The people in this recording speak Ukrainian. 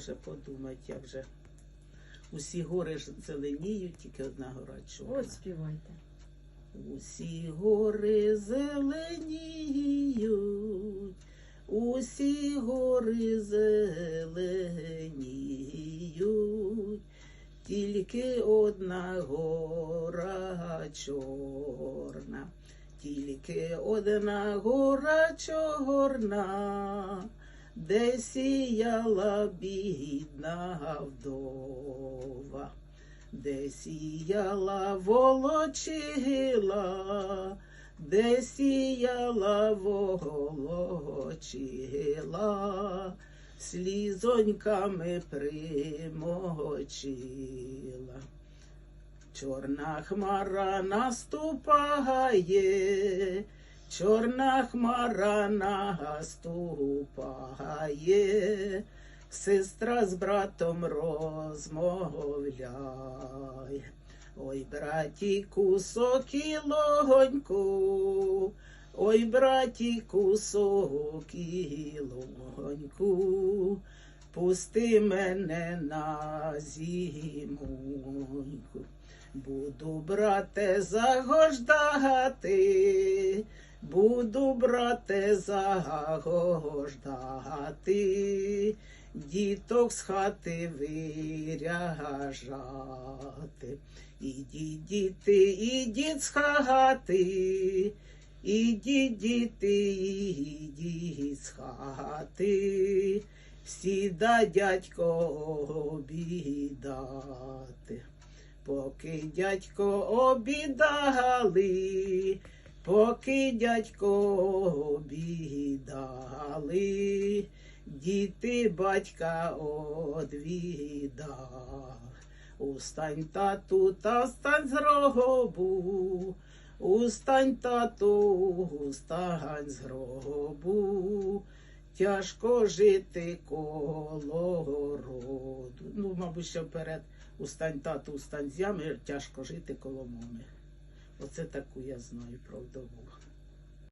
Вже подумати, як же. Усі гори ж зеленіють, тільки одна гора чорна. От співайте. Усі гори зеленіють, усі гори зеленіють, тільки одна гора чорна, тільки одна гора чорна, де сіяла бідна вдова де сіяла волочила, де сіяла волочила, слізоньками примочила. Чорна хмара наступає, чорна хмара наступає, сестра з братом розмовляє. Ой, братіку, сокілоньку, ой, братіку, сокілоньку, пусти мене на зимоньку. Буду, брате, загождати, буду, брате, загождати, діток з хати виряжати. Ідіть, діти, ідіть з хати, ідіть, діти, ідіть з хати, сіда дядько обідати. Поки дядько обідали, поки дядько обідали, діти батька одвідали. Устань тату, та встань з гробу, устань тату, устань з гробу, тяжко жити коло роду. Ну, мабуть, ще вперед. Устань тату, устань з ями, тяжко жити коло мами. Оце таку я знаю про вдову.